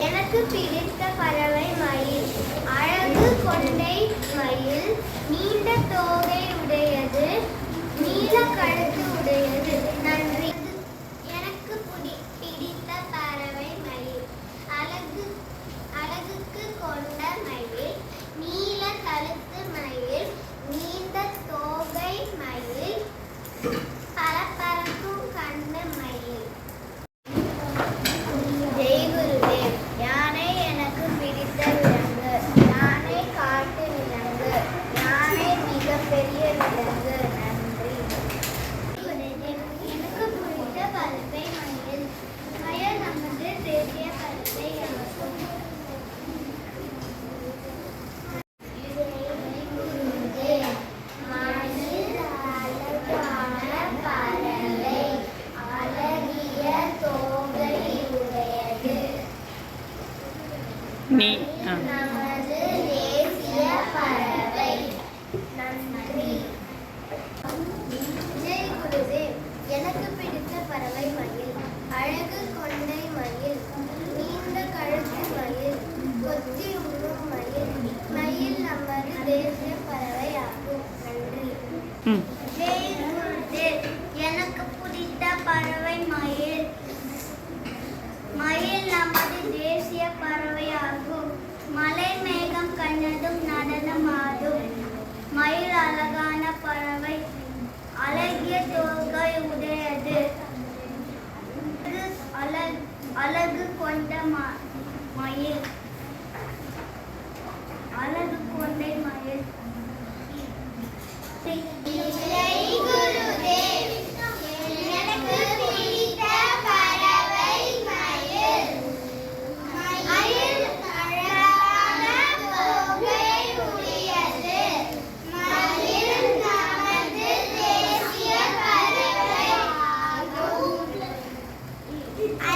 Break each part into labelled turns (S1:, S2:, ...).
S1: எனக்கு பிடித்த பறவை மயில் அழகு கொண்டை மயில் நீண்ட தோ உடையது நீல கழுத்து உடையது நன்றி எனக்கு பிடி- பிடித்த பறவை மயில் அழகு அழகுக்கு கொண்ட மயில் நீல கழுத்து மயில் நீண்ட தோகை மயில் பெரிய எனக்கு விலங்கு யானை காட்டு விலங்கு யானை மிகப்பெரிய விலங்கு நன்றி குருதேவ் எனக்கு பிடித்த பறவை மயில் மயில் நமது தேசிய பறவை ஆகும் குருதேவ் மயில் அழகான பறவை அழகிய தோகை உடையது
S2: நீ
S1: நமது தேசிய பறவை நன்றி ஜெய் குருதேவ் எனக்கு பிடித்த பறவை மயில் அழகு கொண்டை மயில் நீண்ட கழுத்து மயில் கொத்தி உண்ணும் மயில் மயில் நமது தேசிய பறவை ஆகும் நன்றி
S2: ம்
S1: ஜெய் குருதேவ் எனக்கு பிடித்த பறவை மயில் மயில் நமது தேசிய பறவையாகும் மலை மேகம் மீண்டும் நடனமாடும். மயில் அழகான பறவை அழகிய தோகை உடையது. அழகு- அழகு அழகு கொண்ட ம- மயில். I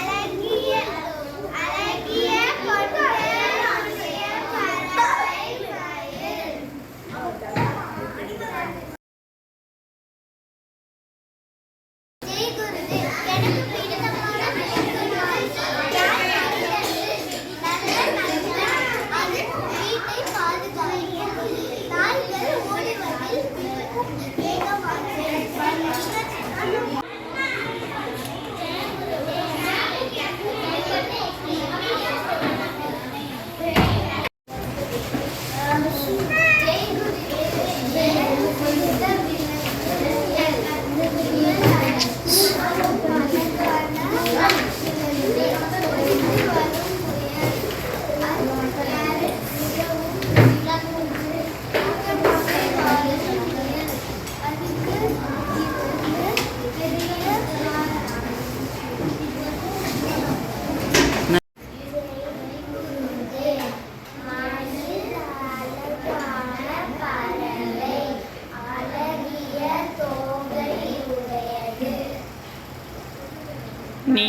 S1: நீ